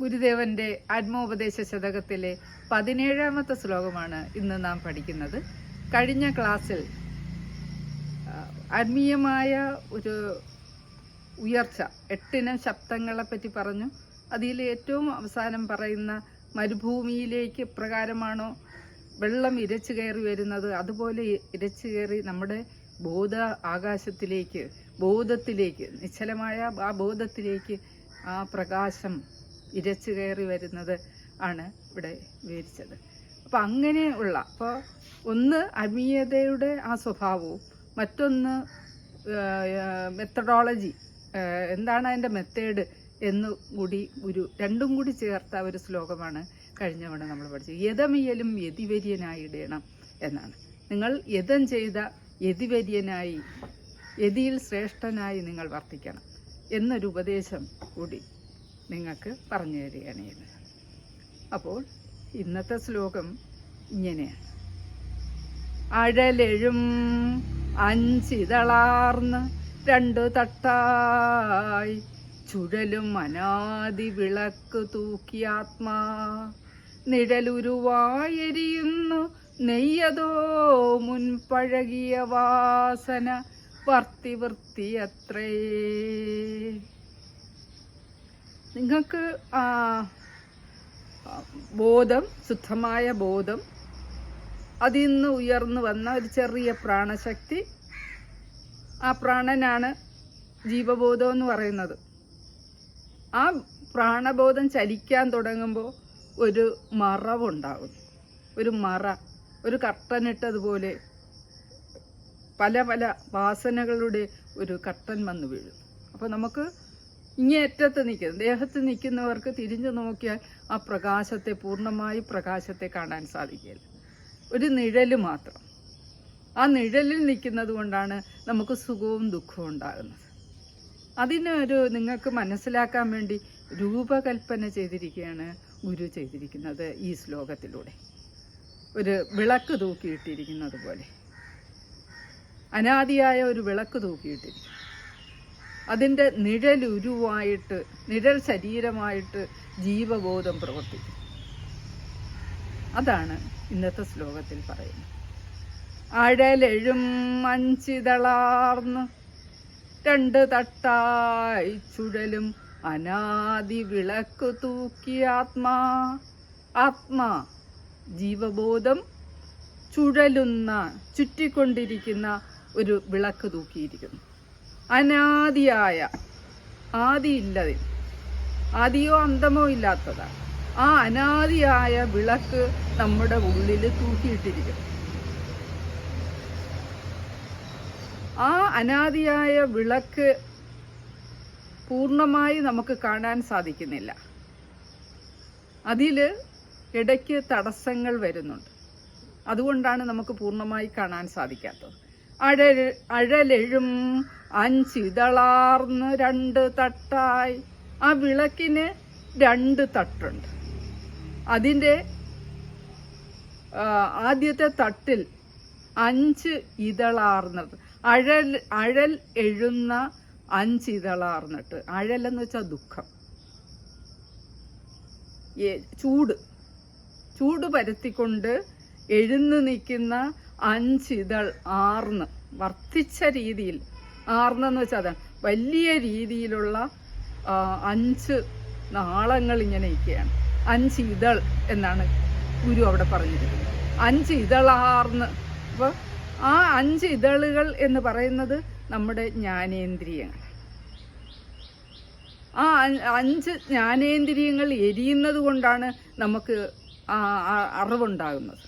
ഗുരുദേവന്റെ ആത്മോപദേശ ശതകത്തിലെ പതിനേഴാമത്തെ ശ്ലോകമാണ് ഇന്ന് നാം പഠിക്കുന്നത്. കഴിഞ്ഞ ക്ലാസ്സിൽ ആത്മീയമായ ഒരു ഉയർച്ച എട്ടിനം ശബ്ദങ്ങളെ പറ്റി പറഞ്ഞു. അതിൽ ഏറ്റവും അവസാനം പറയുന്ന മരുഭൂമിയിലേക്ക് പ്രകാരമാണോ വെള്ളം ഇരച്ചു കയറി വരുന്നത്? അതുപോലെ ഇരച്ചു കയറി നമ്മുടെ ബോധ ആകാശത്തിലേക്ക് ബോധത്തിലേക്ക് നിശ്ചലമായ ആ ബോധത്തിലേക്ക് ആ പ്രകാശം ഇരച്ചു കയറി വരുന്നത് ആണ് ഇവിടെ വിവരിച്ചത്. അപ്പം അങ്ങനെയുള്ള അപ്പോൾ ഒന്ന് ആത്മീയതയുടെ ആ സ്വഭാവവും മറ്റൊന്ന് മെത്തഡോളജി എന്താണ് അതിന്റെ മെത്തേഡ് എന്ന് കൂടി ഒരു രണ്ടും കൂടി ചേർത്ത ഒരു ശ്ലോകമാണ് കഴിഞ്ഞ തവണ നമ്മൾ പഠിച്ചത്. യഥമിയലും യതിവര്യനായിടണം എന്നാണ്. നിങ്ങൾ യഥം ചെയ്ത യതിവര്യനായി യതിയിൽ ശ്രേഷ്ഠനായി നിങ്ങൾ വർത്തിക്കണം എന്നൊരു ഉപദേശം കൂടി നിങ്ങൾക്ക് പറഞ്ഞു തരികയാണ് ചെയ്യുന്നത്. അപ്പോൾ ഇന്നത്തെ ശ്ലോകം ഇങ്ങനെയാണ്. അഴലെഴും അഞ്ചിതളാർന്ന് രണ്ടു തട്ടായി ചുഴലും അനാദി വിളക്ക് തൂക്കിയാത്മാ നിഴലുരുവായെരിയുന്നു നെയ്യതോ മുൻപഴകിയ വാസന വർത്തി വൃത്തിയത്രേ. നിങ്ങൾക്ക് ബോധം ശുദ്ധമായ ബോധം അതിൽ നിന്ന് ഉയർന്നു വന്ന ഒരു ചെറിയ പ്രാണശക്തി ആ പ്രാണനാണ് ജീവബോധം എന്ന് പറയുന്നത്. ആ പ്രാണബോധം ചലിക്കാൻ തുടങ്ങുമ്പോൾ ഒരു മറവുണ്ടാകും. ഒരു മറ ഒരു കർട്ടനിട്ടതുപോലെ പല പല വാസനകളുടെ ഒരു കർട്ടൻ വന്ന് വീഴും. അപ്പോൾ നമുക്ക് ഇങ്ങേറ്റത്ത് നിൽക്കുന്നു ദേഹത്ത് നിൽക്കുന്നവർക്ക് തിരിഞ്ഞു നോക്കിയാൽ ആ പ്രകാശത്തെ പൂർണമായി പ്രകാശത്തെ കാണാൻ സാധിക്കില്ല ഒരു നിഴൽ മാത്രം. ആ നിഴലിൽ നിൽക്കുന്നത് കൊണ്ടാണ് നമുക്ക് സുഖവും ദുഃഖവും ഉണ്ടാകുന്നത്. അതിനൊരു നിങ്ങൾക്ക് മനസ്സിലാക്കാൻ വേണ്ടി രൂപകൽപ്പന ചെയ്തിരിക്കുകയാണ് ഗുരു ചെയ്തിരിക്കുന്നത് ഈ ശ്ലോകത്തിലൂടെ. ഒരു വിളക്ക് തൂക്കിയിട്ടിരിക്കുന്നത് പോലെ അനാദിയായ ഒരു വിളക്ക് തൂക്കിയിട്ടിരിക്കും അതിന്റെ നിഴലുരുവായിട്ട് നിഴൽ ശരീരമായിട്ട് ജീവബോധം പ്രവർത്തിക്കും. അതാണ് ഇന്നത്തെ ശ്ലോകത്തിൽ പറയുന്നത്. അഴലെഴും മഞ്ചിതളാർന്ന് രണ്ട് തട്ടായി ചുഴലും അനാദി വിളക്ക് തൂക്കി ആത്മാ. ആത്മാ ജീവബോധം ചുഴലുന്ന ചുറ്റിക്കൊണ്ടിരിക്കുന്ന ഒരു വിളക്ക് തൂക്കിയിരിക്കുന്നു. അനാദിയായ. ആദിയില്ലത് ആദിയോ അന്തമോ ഇല്ലാത്തതാണ് ആ അനാദിയായ വിളക്ക് നമ്മുടെ ഉള്ളിൽ തൂക്കിയിട്ടിരിക്കും ആ അനാദിയായ വിളക്ക് പൂർണമായി നമുക്ക് കാണാൻ സാധിക്കുന്നില്ല. അതിൽ ഇടയ്ക്ക് തടസ്സങ്ങൾ വരുന്നുണ്ട്. അതുകൊണ്ടാണ് നമുക്ക് പൂർണമായി കാണാൻ സാധിക്കാത്തത്. അഴൽ അഴലെഴും അഞ്ചിതളാർന്ന് രണ്ട് തട്ടായി. ആ വിളക്കിന് രണ്ട് തട്ടുണ്ട്. അതിന്റെ ആദ്യത്തെ തട്ടിൽ അഞ്ച് ഇതളാർന്നത്. അഴൽ അഴൽ എഴുന്ന അഞ്ച് ഇതളാർന്നിട്ട്. അഴലെന്ന് വെച്ചാൽ ദുഃഖം. ചൂട്. ചൂട് പരത്തിക്കൊണ്ട് എഴുന്നു നിൽക്കുന്ന അഞ്ചിതൾ ആർന്ന്. വർദ്ധിച്ച രീതിയിൽ ആർന്നെന്ന് വെച്ചാൽ അതാണ്. വലിയ രീതിയിലുള്ള അഞ്ച് നാളങ്ങൾ ഇങ്ങനെ ഇരിക്കുകയാണ്. അഞ്ച് ഇതൾ എന്നാണ് ഗുരു അവിടെ പറഞ്ഞിരിക്കുന്നത്. അഞ്ച് ഇതളാർന്ന്. അപ്പോൾ ആ അഞ്ച് ഇതളുകൾ എന്ന് പറയുന്നത് നമ്മുടെ ജ്ഞാനേന്ദ്രിയങ്ങൾ. ആ അഞ്ച് ജ്ഞാനേന്ദ്രിയങ്ങൾ എരിയുന്നത് കൊണ്ടാണ് നമുക്ക് അറിവുണ്ടാകുന്നത്.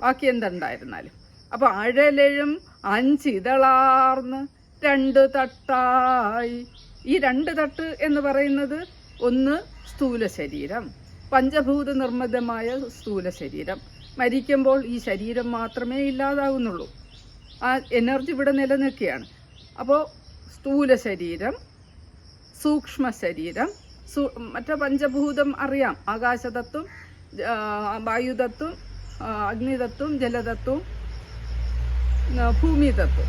ബാക്കി എന്തുണ്ടായിരുന്നാലും. അപ്പോൾ അഴലഴും അഞ്ചിതളാർന്ന് രണ്ട് തട്ടായി. ഈ രണ്ട് തട്ട് എന്ന് പറയുന്നത് ഒന്ന് സ്ഥൂല ശരീരം പഞ്ചഭൂത നിർമ്മിതമായ സ്ഥൂല ശരീരം മരിക്കുമ്പോൾ ഈ ശരീരം മാത്രമേ ഇല്ലാതാവുന്നുള്ളൂ. ആ എനർജി ഇവിടെ നിലനിൽക്കുകയാണ്. അപ്പോൾ സ്ഥൂല ശരീരം സൂക്ഷ്മ ശരീരം സൂ മറ്റേ പഞ്ചഭൂതം അറിയാം. ആകാശതത്വം വായുതത്വം അഗ്നിതത്വം ജലതത്വം ആ, ഭൂമിതത്വം.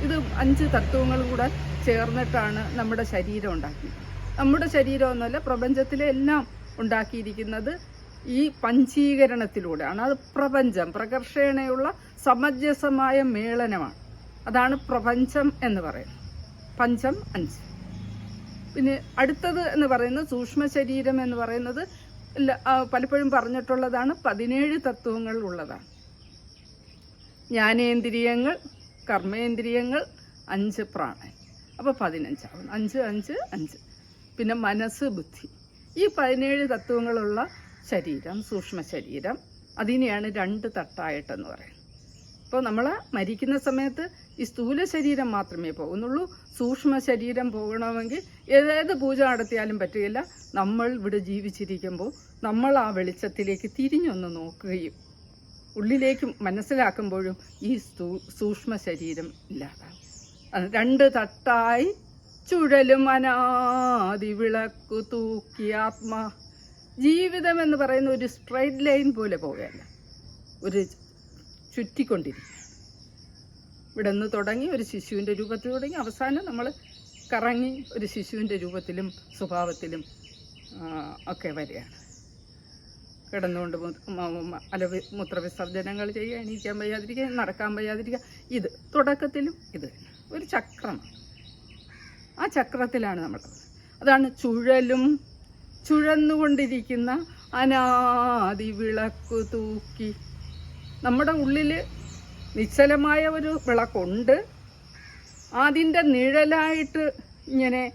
ഇത് അഞ്ച് തത്വങ്ങൾ കൂടെ ചേർന്നിട്ടാണ് നമ്മുടെ ശരീരം ഉണ്ടാക്കിയത്. നമ്മുടെ ശരീരം എന്നല്ല പ്രപഞ്ചത്തിലെ എല്ലാം ഉണ്ടാക്കിയിരിക്കുന്നത് ഈ പഞ്ചീകരണത്തിലൂടെയാണ്. അത് പ്രപഞ്ചം പ്രകർഷേണയുള്ള സമഞ്ജസമായ മേളനമാണ്. അതാണ് പ്രപഞ്ചം എന്ന് പറയുന്നത്. പഞ്ചം അഞ്ച്. പിന്നെ അടുത്തത് എന്ന് പറയുന്നത് സൂക്ഷ്മ ശരീരം എന്ന് പറയുന്നത് പലപ്പോഴും പറഞ്ഞിട്ടുള്ളതാണ് പതിനേഴ് തത്വങ്ങൾ ഉള്ളതാണ്. ജ്ഞാനേന്ദ്രിയങ്ങൾ കർമ്മേന്ദ്രിയങ്ങൾ അഞ്ച് പ്രാണൻ. അപ്പോൾ പതിനഞ്ചാവും. അഞ്ച് അഞ്ച് അഞ്ച്. പിന്നെ മനസ്സ് ബുദ്ധി. ഈ പതിനേഴ് തത്വങ്ങളുള്ള ശരീരം സൂക്ഷ്മ ശരീരം അതിനെയാണ് രണ്ട് തട്ടായിട്ടെന്ന് പറയുന്നത്. അപ്പോൾ നമ്മൾ മരിക്കുന്ന സമയത്ത് ഈ സ്ഥൂല ശരീരം മാത്രമേ പോകുന്നുള്ളൂ. സൂക്ഷ്മ ശരീരം പോകണമെങ്കിൽ ഏതേത് പൂജ നടത്തിയാലും പറ്റുകയില്ല. നമ്മൾ ഇവിടെ ജീവിച്ചിരിക്കുമ്പോൾ നമ്മൾ ആ വെളിച്ചത്തിലേക്ക് തിരിഞ്ഞൊന്ന് നോക്കുകയും ഉള്ളിലേക്ക് മനസ്സിലാക്കുമ്പോഴും ഈ സൂക്ഷ്മ ശരീരം ഇല്ലാതാവും അത് രണ്ട് തട്ടായി ചുഴലും അനാദി വിളക്കു തൂക്കി ആത്മാ. ജീവിതം എന്ന് പറയുന്ന ഒരു സ്ട്രൈറ്റ് ലൈൻ പോലെ പോവുകയല്ല. ഒരു ചുറ്റിക്കൊണ്ടിരിക്കുക. ഇവിടെ നിന്ന് തുടങ്ങി ഒരു ശിശുവിന്റെ രൂപത്തിൽ തുടങ്ങി അവസാനം നമ്മൾ കറങ്ങി ഒരു ശിശുവിന്റെ രൂപത്തിലും സ്വഭാവത്തിലും ഒക്കെ വരികയാണ്. കിടന്നുകൊണ്ട് അല മൂത്രവിസർജനങ്ങൾ ചെയ്യുക എണീക്കാൻ വയ്യാതിരിക്കുക നടക്കാൻ വയ്യാതിരിക്കുക. ഇത് തുടക്കത്തിലും ഇത് ഒരു ചക്രം. ആ ചക്രത്തിലാണ് നമ്മൾ. അതാണ് ചുഴലും. ചുഴന്നുകൊണ്ടിരിക്കുന്ന അനാദി വിളക്ക് തൂക്കി. നമ്മുടെ ഉള്ളിൽ നിശ്ചലമായ ഒരു വിളക്കുണ്ട്. അതിന്റെ നിഴലായിട്ട് ഇങ്ങനെ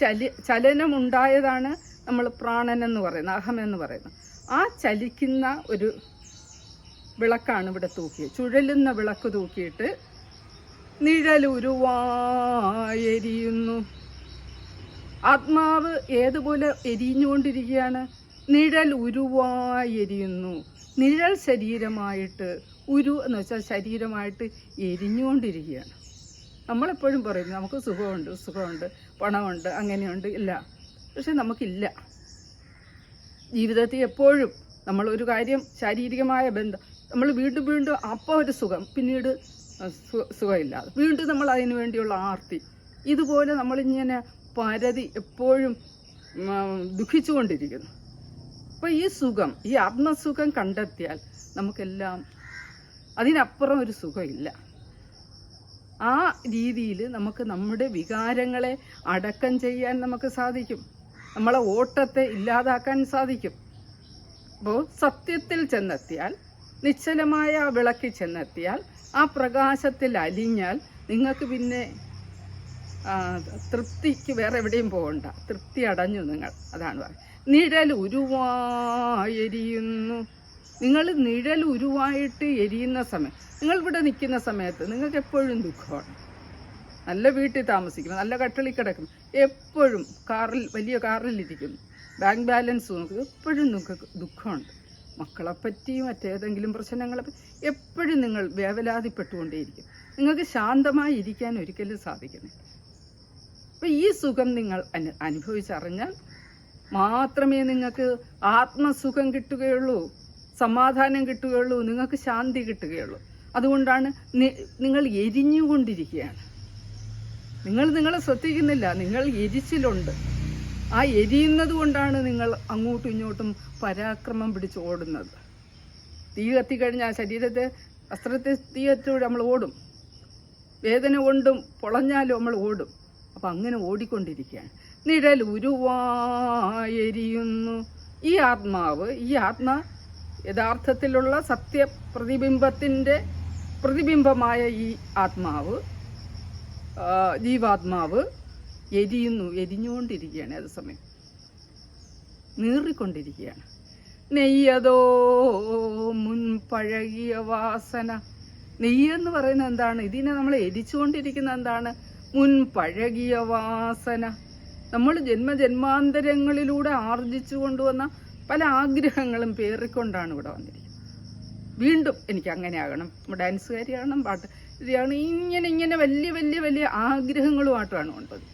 ചലി ചലനമുണ്ടായതാണ് നമ്മൾ പ്രാണനെന്ന് പറയുന്നത് അഹമെന്ന് പറയുന്നത്. ആ ചലിക്കുന്ന ഒരു വിളക്കാണ് ഇവിടെ തൂക്കിയത്. ചുഴലുന്ന വിളക്ക് തൂക്കിയിട്ട് നിഴലുരുവായെരിയുന്നു ആത്മാവ് ഏതുപോലെ എരിഞ്ഞുകൊണ്ടിരിക്കുകയാണ്? നിഴൽ ഉരുവായെരിയുന്നു. നിഴൽ ശരീരമായിട്ട് ഉരു എന്ന് വെച്ചാൽ ശരീരമായിട്ട് എരിഞ്ഞുകൊണ്ടിരിക്കുകയാണ്. നമ്മളെപ്പോഴും പറയും നമുക്ക് സുഖമുണ്ട് സുഖമുണ്ട് പണമുണ്ട് അങ്ങനെയുണ്ട്. ഇല്ല. പക്ഷെ നമുക്കില്ല. ജീവിതത്തിൽ എപ്പോഴും നമ്മൾ ഒരു കാര്യം ശാരീരികമായ ബന്ധം നമ്മൾ വീണ്ടും വീണ്ടും അപ്പോൾ ഒരു സുഖം പിന്നീട് സുഖമില്ലാതെ വീണ്ടും നമ്മൾ അതിന് വേണ്ടിയുള്ള ആർത്തി. ഇതുപോലെ നമ്മളിങ്ങനെ പരതി എപ്പോഴും ദുഃഖിച്ചുകൊണ്ടിരിക്കുന്നു. അപ്പോൾ ഈ സുഖം ഈ ആത്മസുഖം കണ്ടെത്തിയാൽ നമുക്കെല്ലാം അതിനപ്പുറം ഒരു സുഖമില്ല. ആ രീതിയിൽ നമുക്ക് നമ്മുടെ വികാരങ്ങളെ അടക്കം ചെയ്യാൻ നമുക്ക് സാധിക്കും. നമ്മളെ ഓട്ടത്തെ ഇല്ലാതാക്കാൻ സാധിക്കും. അപ്പോൾ സത്യത്തിൽ ചെന്നെത്തിയാൽ നിശ്ചലമായ ആ വിളക്കിൽ ചെന്നെത്തിയാൽ ആ പ്രകാശത്തിൽ അലിഞ്ഞാൽ നിങ്ങൾക്ക് പിന്നെ തൃപ്തിക്ക് വേറെ എവിടെയും പോകണ്ട. തൃപ്തി അടഞ്ഞു നിങ്ങൾ. അതാണ് പറയുന്നത് നിഴൽ ഉരുവായെരിയുന്നു. നിങ്ങൾ നിഴൽ ഉരുവായിട്ട് എരിയുന്ന സമയം നിങ്ങൾ ഇവിടെ നിൽക്കുന്ന സമയത്ത് നിങ്ങൾക്ക് എപ്പോഴും ദുഃഖമാണ്. നല്ല വീട്ടിൽ താമസിക്കുന്നു നല്ല കട്ടളി കിടക്കുന്നു എപ്പോഴും കാറിൽ വലിയ കാറിലിരിക്കുന്നു ബാങ്ക് ബാലൻസ് നോക്കും എപ്പോഴും നിങ്ങൾക്ക് ദുഃഖമുണ്ട്. മക്കളെപ്പറ്റി മറ്റേതെങ്കിലും പ്രശ്നങ്ങളെ എപ്പോഴും നിങ്ങൾ വേവലാതിപ്പെട്ടുകൊണ്ടേയിരിക്കും. നിങ്ങൾക്ക് ശാന്തമായി ഇരിക്കാൻ ഒരിക്കലും സാധിക്കുന്നില്ല. അപ്പം ഈ സുഖം നിങ്ങൾ അനു അനുഭവിച്ചറിഞ്ഞാൽ മാത്രമേ നിങ്ങൾക്ക് ആത്മസുഖം കിട്ടുകയുള്ളൂ സമാധാനം കിട്ടുകയുള്ളൂ നിങ്ങൾക്ക് ശാന്തി കിട്ടുകയുള്ളൂ. അതുകൊണ്ടാണ് നിങ്ങൾ എരിഞ്ഞുകൊണ്ടിരിക്കുകയാണ്. നിങ്ങൾ നിങ്ങളെ ശ്രദ്ധിക്കുന്നില്ല നിങ്ങൾ എരിച്ചിലുണ്ട്. ആ എരിയുന്നത് കൊണ്ടാണ് നിങ്ങൾ അങ്ങോട്ടും ഇങ്ങോട്ടും പരാക്രമം പിടിച്ച് ഓടുന്നത്. തീ കത്തിക്കഴിഞ്ഞാൽ ആ ശരീരത്തെ വസ്ത്രത്തെ തീ കത്തിയോടെ നമ്മൾ ഓടും. വേദന കൊണ്ടും പൊളഞ്ഞാലും നമ്മൾ ഓടും. അപ്പം അങ്ങനെ ഓടിക്കൊണ്ടിരിക്കുകയാണ്. നിഴൽ ഉരുവായെരിയുന്നു. ഈ ആത്മാവ് ഈ ആത്മ യഥാർത്ഥത്തിലുള്ള സത്യപ്രതിബിംബത്തിന്റെ പ്രതിബിംബമായ ഈ ആത്മാവ് ജീവാത്മാവ് എരിയുന്നു എരിഞ്ഞുകൊണ്ടിരിക്കുകയാണ് അത് സമയം. നീറിക്കൊണ്ടിരിക്കുകയാണ്. നെയ്യതോ മുൻ പഴകിയ വാസന. നെയ്യെന്ന് പറയുന്നത് എന്താണ്? ഇതിനെ നമ്മൾ എരിച്ചുകൊണ്ടിരിക്കുന്ന എന്താണ്? മുൻ പഴകിയ വാസന. നമ്മൾ ജന്മജന്മാന്തരങ്ങളിലൂടെ ആർജിച്ചു കൊണ്ടുവന്ന പല ആഗ്രഹങ്ങളും പേറിക്കൊണ്ടാണ് ഇവിടെ വന്നിരിക്കുന്നത്. വീണ്ടും എനിക്ക് അങ്ങനെ ആകണം ഡാൻസുകാരിയാകണം പാട്ട് ഇതാണ് ഇങ്ങനെ ഇങ്ങനെ വലിയ വലിയ വലിയ ആഗ്രഹങ്ങളുമായിട്ടാണ് കൊണ്ടത്.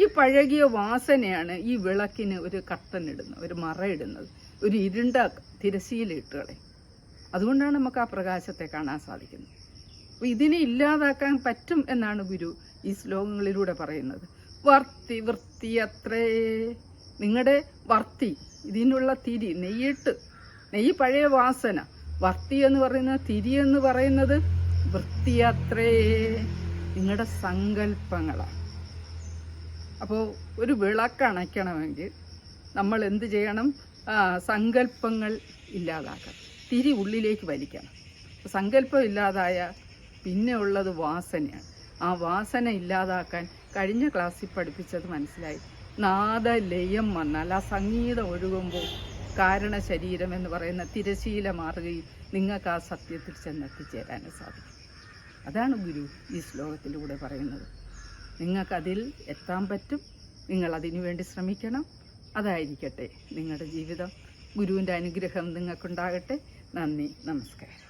ഈ പഴകിയ വാസനയാണ് ഈ വിളക്കിന് ഒരു കട്ടൻ ഇടുന്നത് ഒരു മറ ഇടുന്നത് ഒരു ഇരുണ്ട തിരശീല ഇട്ടുകളെ അതുകൊണ്ടാണ് നമുക്ക് ആ പ്രകാശത്തെ കാണാൻ സാധിക്കുന്നത്. അപ്പോൾ ഇതിനെ ഇല്ലാതാക്കാൻ പറ്റും എന്നാണ് ഗുരു ഈ ശ്ലോകങ്ങളിലൂടെ പറയുന്നത്. വർത്തി വൃത്തി അത്രേ. നിങ്ങളുടെ വർത്തി ഇതിനുള്ള തിരി നെയ്യിട്ട് നെയ്യ് പഴയ വാസന. വർത്തി എന്ന് പറയുന്നത് തിരി എന്ന് പറയുന്നത് വൃത്തി അത്രേ നിങ്ങളുടെ സങ്കല്പങ്ങളാണ് അപ്പോൾ ഒരു വിളക്ക് അണയ്ക്കണമെങ്കിൽ നമ്മൾ എന്ത് ചെയ്യണം? സങ്കല്പങ്ങൾ ഇല്ലാതാക്കണം തിരി ഉള്ളിലേക്ക് വലിക്കണം. സങ്കല്പം ഇല്ലാതായ പിന്നെ ഉള്ളത് വാസനയാണ്. ആ വാസന ഇല്ലാതാക്കാൻ കഴിഞ്ഞ ക്ലാസ്സിൽ പഠിപ്പിച്ചത് മനസ്സിലായി. നാദലയം വന്നാൽ ആ സംഗീതം ഒഴുകുമ്പോൾ കാരണ ശരീരം എന്ന് പറയുന്ന തിരശീല മാറുകയും നിങ്ങൾക്ക് ആ സത്യത്തിൽ ചെന്നെത്തിച്ചേരാൻ സാധിക്കും. അതാണ് ഗുരു ഈ ശ്ലോകത്തിലൂടെ പറയുന്നത്. നിങ്ങൾക്കതിൽ എത്താൻ പറ്റും. നിങ്ങൾ അതിനു വേണ്ടി ശ്രമിക്കണം. അതായിരിക്കട്ടെ നിങ്ങളുടെ ജീവിതം. ഗുരുവിന്റെ അനുഗ്രഹം നിങ്ങൾക്കുണ്ടാകട്ടെ. നന്ദി നമസ്കാരം.